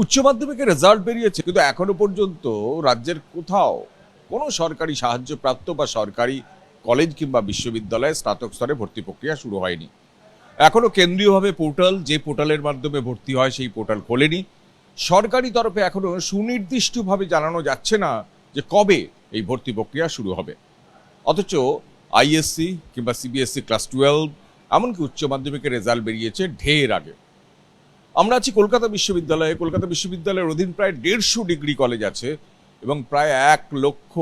উচ্চ মাধ্যমিকের রেজাল্ট বেরিয়েছে, কিন্তু এখনও পর্যন্ত রাজ্যের কোথাও কোনো সরকারি সাহায্যপ্রাপ্ত বা সরকারি কলেজ কিংবা বিশ্ববিদ্যালয়ে স্নাতক স্তরে ভর্তি প্রক্রিয়া শুরু হয়নি। এখনও কেন্দ্রীয়ভাবে পোর্টাল যে পোর্টালের মাধ্যমে ভর্তি হয় সেই পোর্টাল খোলেনি। সরকারি তরফে এখনও সুনির্দিষ্টভাবে জানানো যাচ্ছে না যে কবে এই ভর্তি প্রক্রিয়া শুরু হবে। অথচ আইএসসি কিংবা সিবিএসসি ক্লাস টুয়েলভ এমনকি উচ্চ মাধ্যমিকের রেজাল্ট বেরিয়েছে ঢের আগে। আমরা আছি কলকাতা বিশ্ববিদ্যালয়ে। কলকাতা বিশ্ববিদ্যালয়ের অধীন প্রায় দেড়শো ডিগ্রি কলেজ আছে এবং প্রায় এক লক্ষ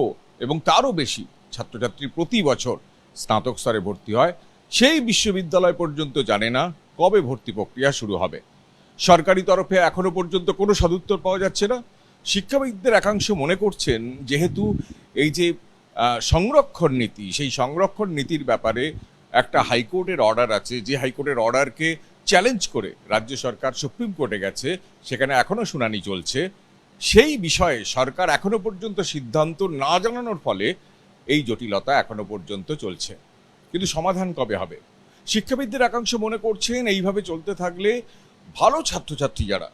এবং তারও বেশি ছাত্রছাত্রী প্রতি বছর স্নাতক স্তরে ভর্তি হয়। সেই বিশ্ববিদ্যালয় পর্যন্ত জানে না কবে ভর্তি প্রক্রিয়া শুরু হবে। সরকারি তরফে এখনও পর্যন্ত কোনো সদুত্তর পাওয়া যাচ্ছে না। শিক্ষাবিদদের একাংশ মনে করছেন, যেহেতু এই যে সংরক্ষণ নীতি, সেই সংরক্ষণ নীতির ব্যাপারে একটা হাইকোর্টের অর্ডার আছে। যে হাইকোর্টের অর্ডারকে চ্যালেঞ্জ করে রাজ্য সরকার সুপ্রিম কোর্টে গেছে, সেখানে এখনও শুনানি চলছে। সেই বিষয়ে সরকার এখনও পর্যন্ত সিদ্ধান্ত না জানানোর ফলে এই জটিলতা এখনও পর্যন্ত চলছে। কিন্তু সমাধান কবে হবে? শিক্ষাবিদদের একাংশ মনে করছেন এইভাবে চলতে থাকলে ভালো ছাত্রছাত্রী যারা,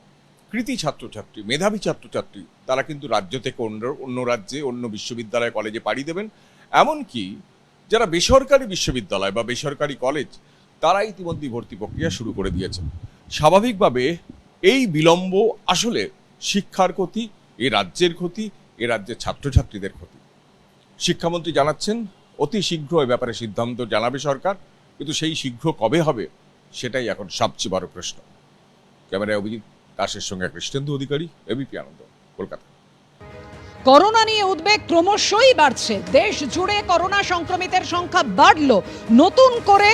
কৃতি ছাত্রছাত্রী, মেধাবী ছাত্রছাত্রী, তারা কিন্তু রাজ্য থেকে অন্য অন্য রাজ্যে, অন্য বিশ্ববিদ্যালয়, কলেজে পাড়ি দেবেন। এমনকি যারা বেসরকারি বিশ্ববিদ্যালয় বা বেসরকারি কলেজ তারা ইতিমধ্যে ভর্তি প্রক্রিয়া শুরু করে দিয়েছেন স্বাভাবিকভাবে এই বিলম্ব আসলে শিক্ষার ক্ষতি, এ রাজ্যের ক্ষতি, এ রাজ্যের ছাত্রছাত্রীদের ক্ষতি। শিক্ষামন্ত্রী জানাচ্ছেন, অতি শীঘ্র এ ব্যাপারে সিদ্ধান্ত জানাবে সরকার, কিন্তু সেই শীঘ্র কবে হবে সেটাই এখন সবচেয়ে বড় প্রশ্ন। ক্যামেরায় অভিজিৎ দাসের সঙ্গে কৃষ্ণেন্দু অধিকারী এবিপি আনন্দ, কলকাতা। করোনা নিয়ে উদ্বেগ ক্রমশই বাড়ছে। দেশ জুড়ে করোনা সংক্রমিতের সংখ্যা বাড়ল। নতুন করে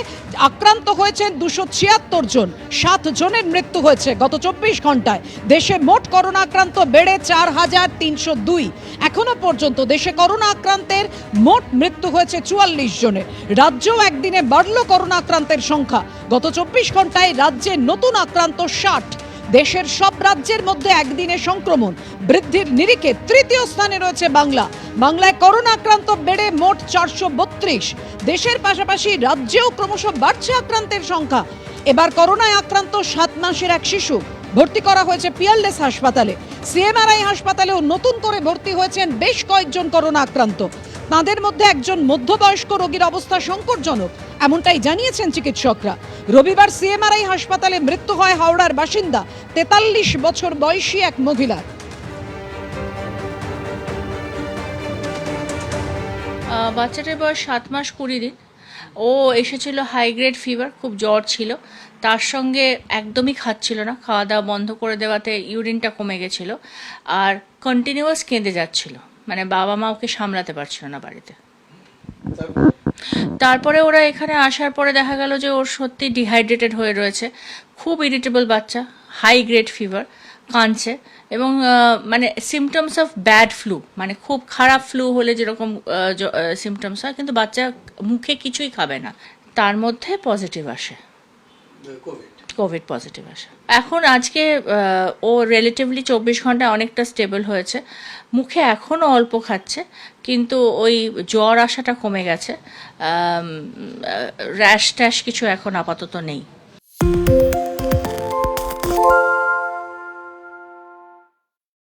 আক্রান্ত হয়েছেন দুশো ছিয়াত্তর জন। সাত জনের মৃত্যু হয়েছে গত চব্বিশ ঘন্টায় দেশে মোট করোনা আক্রান্ত বেড়ে চার হাজার তিনশো দুই। এখনও পর্যন্ত দেশে করোনা আক্রান্তের মোট মৃত্যু হয়েছে চুয়াল্লিশ জনের। রাজ্যেও একদিনে বাড়ল করোনা আক্রান্তের সংখ্যা। গত চব্বিশ ঘন্টায় রাজ্যে নতুন আক্রান্ত ষাট। দেশের সব রাজ্যের মধ্যে একদিনে সংক্রমণ। বৃদ্ধির নিরিখে তৃতীয় স্থানে রয়েছে বাংলা। বাংলায় করোনা আক্রান্ত বেড়ে মোট চারশো বত্রিশ। দেশের পাশাপাশি রাজ্যেও ক্রমশ বাড়ছে আক্রান্তের সংখ্যা। এবার করোনায় আক্রান্ত সাত মাসের এক শিশু। ভর্তি করা হয়েছে পিয়ারলেস হাসপাতালে। সিএমআরআই হাসপাতালেও নতুন করে ভর্তি হয়েছেন বেশ কয়েকজন করোনা আক্রান্ত। তাঁদের মধ্যে একজন মধ্যবয়স্ক রোগীর অবস্থা সংকটজনক, এমনটাই জানিয়েছেন চিকিৎসকরা। রবিবার সিএমআরআই হাসপাতালে মৃত্যু হয় হাওড়ার বাসিন্দা, তেতাল্লিশ বছর বয়সী এক মহিলার। বাচ্চাটার বয়স সাত মাস কুড়ি দিন। ও এসেছিল হাই গ্রেড ফিভার খুব জ্বর ছিল। তার সঙ্গে একদমই খাচ্ছিল না খাওয়া দাওয়া বন্ধ করে দেওয়াতে ইউরিনটা কমে গেছিল। আর কন্টিনিউয়াস কেঁদে যাচ্ছিল। মানে বাবা মা ওকে সামলাতে পারছিল না বাড়িতে। তারপরে ওরা এখানে আসার পরে দেখা গেল যে ওর সত্যি ডিহাইড্রেটেড হয়ে রয়েছে। খুব ইরিটেবল বাচ্চা হাই গ্রেড ফিভার কাঁদছে এবং মানে সিমটমস অফ ব্যাড ফ্লু মানে খুব খারাপ ফ্লু হলে যেরকম সিমটমস হয়, কিন্তু বাচ্চা মুখে কিছুই খাবে না। তার মধ্যে পজিটিভ আসে। কোভিড পজিটিভ আসে। এখন আজকে ও রিলেটিভলি চব্বিশ ঘণ্টা অনেকটা স্টেবল হয়েছে। মুখে এখনও অল্প খাচ্ছে, কিন্তু ওই জ্বর আসাটা কমে গেছে। র্যাশ ট্যাশ কিছু এখন আপাতত নেই।